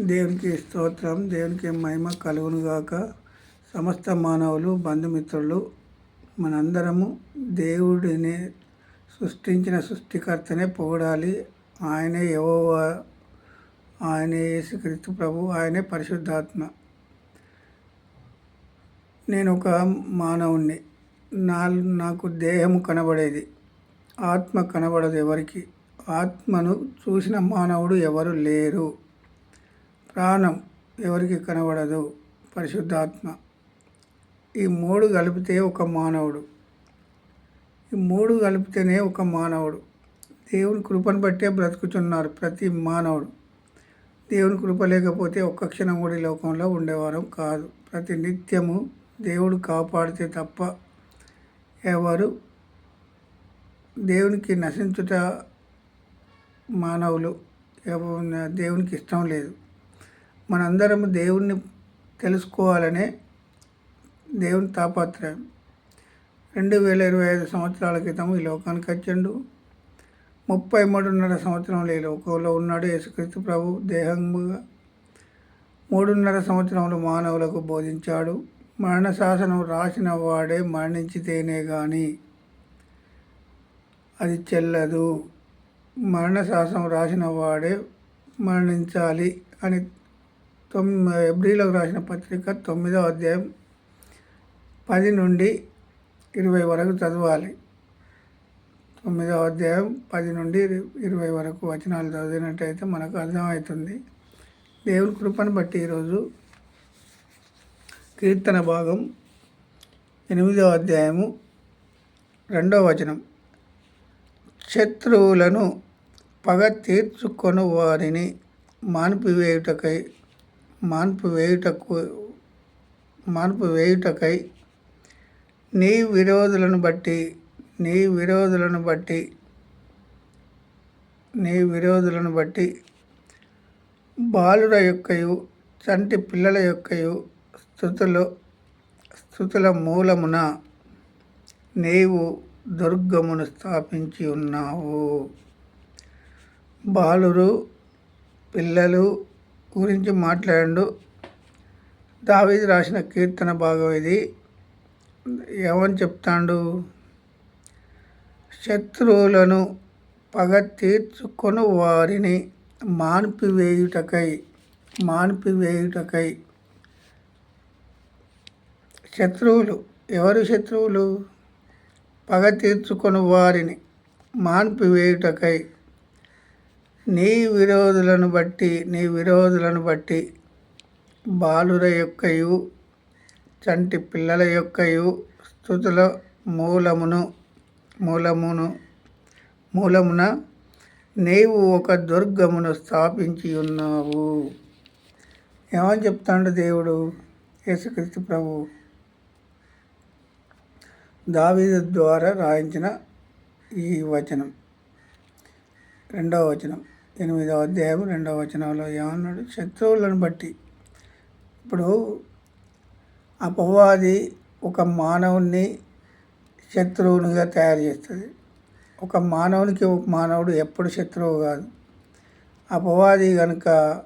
దేవునికి స్తోత్రం. దేవునికి మహిమ కలుగును గాక. సమస్త మానవులు బంధుమిత్రులు మనందరము దేవుడిని సృష్టించిన సృష్టికర్తనే పొగడాలి. ఆయనే ఎవో ఆయనే యేసుక్రీస్తు ప్రభు ఆయనే పరిశుద్ధాత్మ. నేను ఒక మానవుణ్ణి. నా నాకు దేహము కనబడేది. ఆత్మ కనబడదు ఎవరికి. ఆత్మను చూసిన మానవుడు ఎవరు లేరు. ప్రాణం ఎవరికి కనబడదు. పరిశుద్ధాత్మ. ఈ మూడు కలిపితే ఒక మానవుడు. ఈ మూడు కలిపితేనే ఒక మానవుడు. దేవుని కృపను బట్టే బ్రతుకుతున్నారు ప్రతి మానవుడు. దేవుని కృప లేకపోతే ఒక్క క్షణం కూడా ఈ లోకంలో ఉండేవారం కాదు. ప్రతి నిత్యము దేవుడు కాపాడితే తప్ప ఎవరు దేవునికి నశించుట మానవులు దేవునికి ఇష్టం లేదు. మనందరం దేవుణ్ణి తెలుసుకోవాలనే దేవుని తాపత్రయం. రెండు వేల ఇరవై ఐదు సంవత్సరాల క్రితం ఈ లోకానికి వచ్చిండు. ముప్పై మూడున్నర సంవత్సరంలో ఈ లోకంలో ఉన్నాడు యేసుక్రీస్తు ప్రభు. దేహంగా మూడున్నర సంవత్సరంలో మానవులకు బోధించాడు. మరణ శాసనం రాసిన వాడే మరణించితేనే కానీ అది చెల్లదు. మరణ శాసనం రాసిన వాడే మరణించాలి అని తొమ్మి ఎబ్రిలో రాసిన పత్రిక తొమ్మిదో అధ్యాయం పది నుండి ఇరవై వరకు చదవాలి. తొమ్మిదో అధ్యాయం పది నుండి ఇరవై వరకు వచనాలు చదివినట్టయితే మనకు అర్థమవుతుంది. దేవుని కృపను బట్టి ఈరోజు కీర్తన భాగం ఎనిమిదో అధ్యాయము రెండో వచనం. శత్రువులను పగ తీర్చుకొని వారిని మాన్పివేయుటకై మార్పు వేయుటకు మార్పు వేయుటకై నీ విరోధులను బట్టి నీ విరోధులను బట్టి నీ విరోధులను బట్టి బాలుర యొక్కయు చంటి పిల్లల యొక్కయు స్థుతులు స్థుతుల మూలమున నీవు దుర్గమును స్థాపించి ఉన్నావు. బాలురు పిల్లలు గురించి మాట్లాడు దావీదు రాసిన కీర్తన భాగం ఇది. ఏమని చెప్తాడు? శత్రువులను పగ తీర్చుకొని వారిని మాన్పివేయుటకై మాన్పివేయుటకై. శత్రువులు ఎవరు శత్రువులు? పగ తీర్చుకొని వారిని మాన్పివేయుటకై. నీ విరోధులను బట్టి నీ విరోధులను బట్టి బాలుర యొక్కయు చంటి పిల్లల యొక్కయు స్థుతుల మూలమును మూలమును మూలమున నీవు ఒక దుర్గమును స్థాపించి ఉన్నావు ఏమని చెప్తాడు దేవుడు? యేసుక్రీస్తు ప్రభు. దావీదు ద్వారా రాయించిన ఈ వచనం. రెండవ వచనం. ఎనిమిదవ అధ్యాయం రెండవ వచనంలో ఏమన్నాడు? శత్రువులను బట్టి. ఇప్పుడు అపవాది ఒక మానవుణ్ణి శత్రువునిగా తయారు చేస్తుంది. ఒక మానవునికి ఒక మానవుడు ఎప్పుడు శత్రువు కాదు. అపవాది కనుక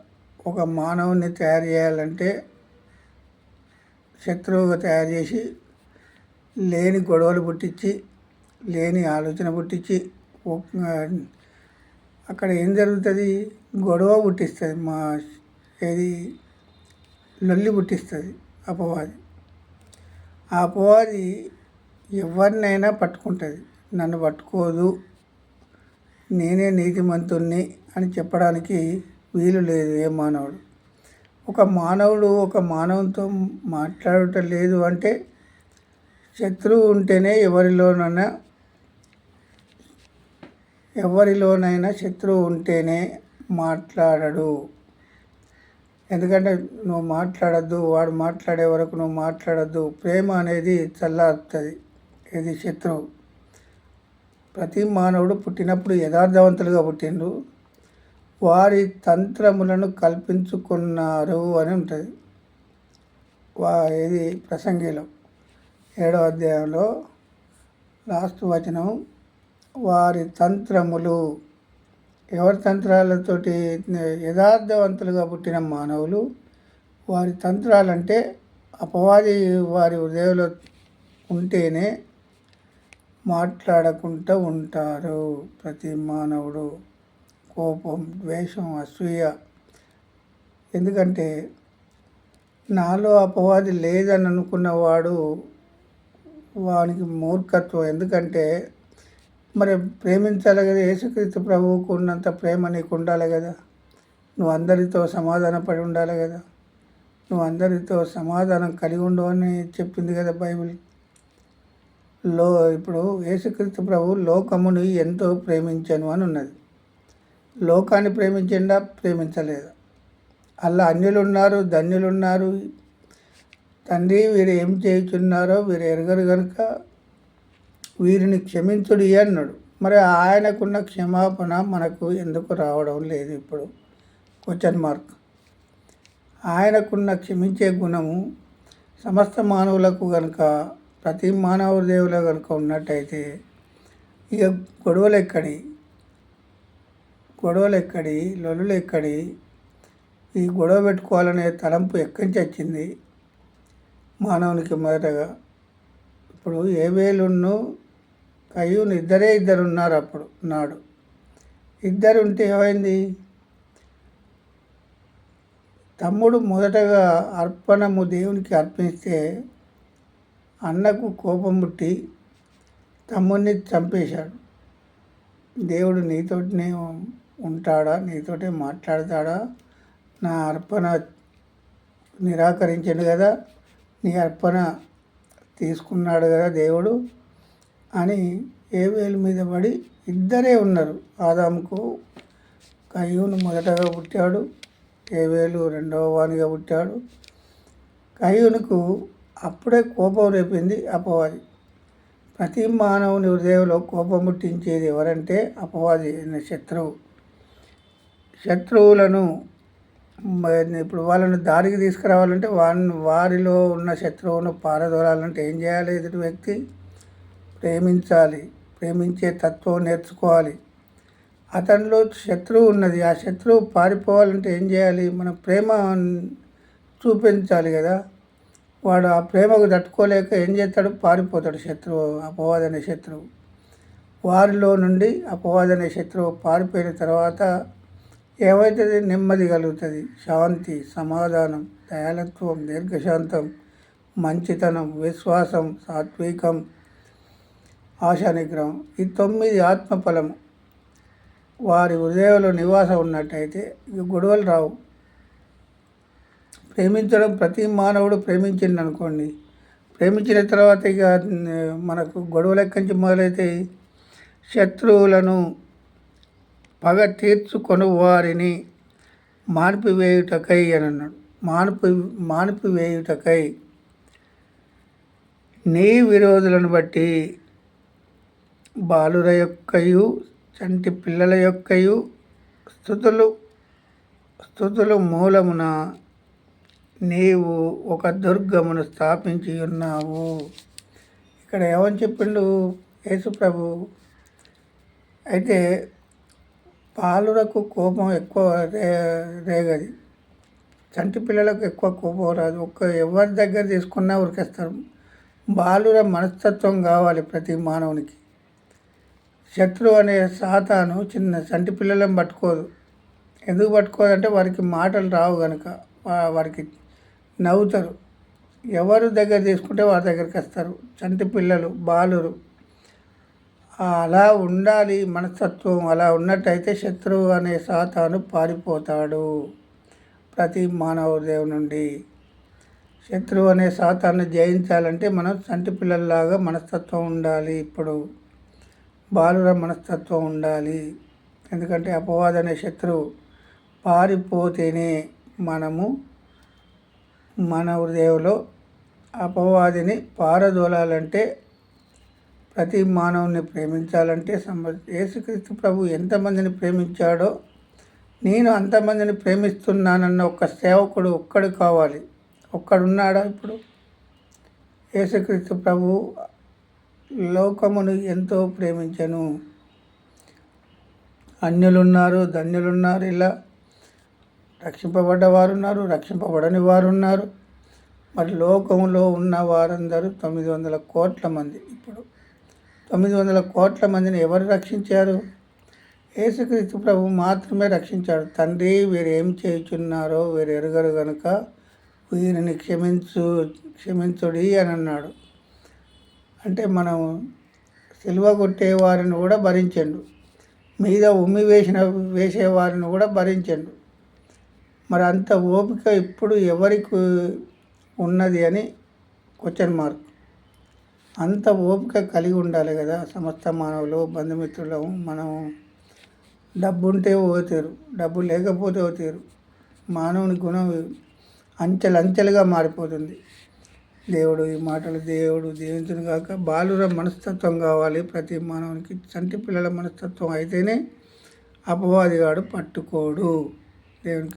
ఒక మానవుని తయారు చేయాలంటే శత్రువుగా తయారు చేసి లేని గొడవలు పుట్టించి లేని ఆలోచన పుట్టించి అక్కడ ఏం జరుగుతుంది? గొడవ పుట్టిస్తుంది. మా ఏది? లొల్లి పుట్టిస్తుంది అపవాది. ఆ అపవాది ఎవరినైనా పట్టుకుంటుంది. నన్ను పట్టుకోదు. నేనే నీతిమంతుణ్ణి అని చెప్పడానికి వీలు లేదు ఏ మానవుడు. ఒక మానవుడు ఒక మానవంతో మాట్లాడటం లేదు అంటే శత్రువు ఉంటేనే ఎవరిలోనైనా ఎవరిలోనైనా శత్రువు ఉంటేనే మాట్లాడడు. ఎందుకంటే నువ్వు మాట్లాడద్దు వాడు మాట్లాడే వరకు నువ్వు మాట్లాడద్దు. ప్రేమ అనేది చల్లారుతుంది. ఇది శత్రువు. ప్రతి మానవుడు పుట్టినప్పుడు యథార్థవంతులుగా పుట్టిండు. వారి తంత్రములను కల్పించుకున్నారు అని ఉంటుంది. వా ఇది ప్రసంగిలో ఏడో అధ్యాయంలో లాస్ట్ వచనం వారి తంత్రములు. ఎవరి తంత్రాలతోటి యథార్థవంతులుగా పుట్టిన మానవులు వారి తంత్రాలంటే అపవాది వారి హృదయంలో ఉంటేనే మాట్లాడకుండా ఉంటారు ప్రతి మానవుడు. కోపం ద్వేషం అసూయ. ఎందుకంటే నాలో అపవాది లేదని అనుకున్నవాడు వానికి మూర్ఖత్వం. ఎందుకంటే మరి ప్రేమించాలి కదా యేసుక్రీస్తు ప్రభువుకు ఉన్నంత ప్రేమ నీకు ఉండాలి కదా. నువ్వు అందరితో సమాధాన పడి ఉండాలి కదా. నువ్వు అందరితో సమాధానం కలిగి ఉండవని అని చెప్పింది కదా బైబిల్. లో ఇప్పుడు యేసుక్రీస్తు ప్రభు లోకముని ఎంతో ప్రేమించాను అని ఉన్నది. లోకాన్ని ప్రేమించిండా? ప్రేమించలేదు. అలా అన్యులున్నారు ధన్యులున్నారు. తండ్రి వీరు ఏం చేయుచున్నారో వీరు ఎరగరు కనుక వీరిని క్షమించుడి అన్నాడు. మరి ఆయనకున్న క్షమాపణ మనకు ఎందుకు రావడం లేదు ఇప్పుడు? క్వశ్చన్ మార్క్ ఆయనకున్న క్షమించే గుణము సమస్త మానవులకు కనుక ప్రతి మానవ దేవులో కనుక ఉన్నట్టయితే ఇక గొడవలు ఎక్కడి గొడవలు ఎక్కడి లొలులు ఎక్కడి ఈ గొడవ పెట్టుకోవాలనే తలంపు ఎక్కడి నుంచి వచ్చింది? మానవునికి మొదటగా. ఇప్పుడు ఏవేలున్ను కయ్యూని ఇద్దరే ఇద్దరు ఉన్నారు అప్పుడు నాడు. ఇద్దరు ఉంటే ఏమైంది? తమ్ముడు మొదటగా అర్పణము దేవునికి అర్పిస్తే అన్నకు కోపం పుట్టి తమ్ముడిని చంపేశాడు. దేవుడు నీతోటినే ఉంటాడా? నీతోటే మాట్లాడతాడా? నా అర్పణ నిరాకరించాడు కదా నీ అర్పణ తీసుకున్నాడు కదా దేవుడు. అని ఏ వేలు మీద పడి ఇద్దరే ఉన్నారు. ఆదాముకు కయ్యూను మొదటగా పుట్టాడు ఏ వేలు రెండవ వానిగా పుట్టాడు. కయ్యూనుకు అప్పుడే కోపం రేపింది అపవాది. ప్రతి మానవుని హృదయంలో కోపం పుట్టించేది ఎవరంటే అపవాది శత్రువు. శత్రువులను ఇప్పుడు వాళ్ళని దారికి తీసుకురావాలంటే వారిని వారిలో ఉన్న శత్రువును పారదోలాలంటే ఏం చేయాలి ఎదుటి వ్యక్తి? ప్రేమించాలి ప్రేమించే తత్వం నేర్చుకోవాలి. అతనిలో శత్రువు ఉన్నది. ఆ శత్రువు పారిపోవాలంటే ఏం చేయాలి? మనం ప్రేమ చూపించాలి కదా. వాడు ఆ ప్రేమకు తట్టుకోలేక ఏం చేస్తాడు? పారిపోతాడు శత్రువు అపవాదనే శత్రువు. వారిలో నుండి అపవాదనే శత్రువు పారిపోయిన తర్వాత ఏమవుతుంది నెమ్మది కలుగుతుంది. శాంతి సమాధానం దయాలత్వం దీర్ఘశాంతం మంచితనం విశ్వాసం సాత్వికం ఆశా నిగ్రహం ఈ తొమ్మిది ఆత్మఫలము. వారి హృదయంలో నివాసం ఉన్నట్టయితే ఇక గొడవలు రావు. ప్రేమించడం ప్రతి మానవుడు ప్రేమించింది అనుకోండి ప్రేమించిన తర్వాత ఇక మనకు గొడవలు నుంచి మొదలైతే శత్రువులను పగ తీర్చుకొని వారిని మాన్పివేయుటకై అని అన్నాడు మానిపి మానిపివేయుటకై. నీ విరోధులను బట్టి బాలుర యొక్కయు చంటి పిల్లల యొక్కయు స్థుతులు స్థుతులు మూలమున నీవు ఒక దుర్గమును స్థాపించి ఉన్నావు ఇక్కడ ఏమని చెప్పిండు యేసుప్రభు అయితే పాలురకు కోపం ఎక్కువ రే రేగది. చంటి పిల్లలకు ఎక్కువ కోపం రాదు. ఒక్క ఎవరి దగ్గర తీసుకున్నా ఉరికేస్తారు. బాలుర మనస్తత్వం కావాలి ప్రతి మానవునికి. శత్రువు అనే సాతాను చిన్న చంటి పిల్లలను పట్టుకోదు. ఎందుకు పట్టుకోదంటే వారికి మాటలు రావు కనుక వారికి నవ్వుతారు. ఎవరు దగ్గర తీసుకుంటే వారి దగ్గరికి వస్తారు. చంటి పిల్లలు బాలురు. అలా ఉండాలి మనస్తత్వం. అలా ఉన్నట్టయితే శత్రువు అనే సాతాను పారిపోతాడు ప్రతి మానవ దేవు నుండి. శత్రువు అనే సాతాన్ని జయించాలంటే మనం చంటి పిల్లల్లాగా మనస్తత్వం ఉండాలి ఇప్పుడు. బాలుర మనస్తత్వం ఉండాలి. ఎందుకంటే అపవాద అనే శత్రువు పారిపోతేనే మనము మన హృదయంలో అపవాదిని పారదోలాలంటే ప్రతి మానవుని ప్రేమించాలంటే సంబ యేసుక్రీస్తు ప్రభు ఎంతమందిని ప్రేమించాడో నేను అంతమందిని ప్రేమిస్తున్నానన్న ఒక సేవకుడు ఒక్కడు కావాలి. ఒక్కడున్నాడా ఇప్పుడు? యేసుక్రీస్తు ప్రభు లోకమును ఎంతో ప్రేమించను. అన్యులున్నారు ధన్యులున్నారు ఇలా. రక్షింపబడ్డ వారున్నారు రక్షింపబడని వారు ఉన్నారు మరి లోకంలో ఉన్న వారందరూ తొమ్మిది వందల కోట్ల మంది ఇప్పుడు. తొమ్మిది వందల కోట్ల మందిని ఎవరు రక్షించారు? యేసుక్రీస్తు ప్రభు మాత్రమే రక్షించాడు. తండ్రి వీరు ఏం చేయుచున్నారో వీరు ఎరుగరు కనుక వీరిని క్షమించు క్షమించుడి అని అన్నాడు. అంటే మనం సిలువ కొట్టే వారిని కూడా భరించండు. మీద ఉమ్మి వేసిన వేసేవారిని కూడా భరించండు. మరి అంత ఓపిక ఇప్పుడు ఎవరికి ఉన్నది అని క్వశ్చన్ మార్క్ అంత ఓపిక కలిగి ఉండాలి కదా సమస్త మానవులు బంధుమిత్రులు మనం. డబ్బు ఉంటే పోతారు డబ్బు లేకపోతే పోతారు మానవుని గుణం అంచెలంచెలుగా మారిపోతుంది. దేవుడు ఈ మాటలు దేవుడు దీవించును కాక బాలుర మనస్తత్వం కావాలి. ప్రతి మానవునికి చంటి పిల్లల మనస్తత్వం అయితేనే అపవాదిగాడు పట్టుకోడు. దేవునికి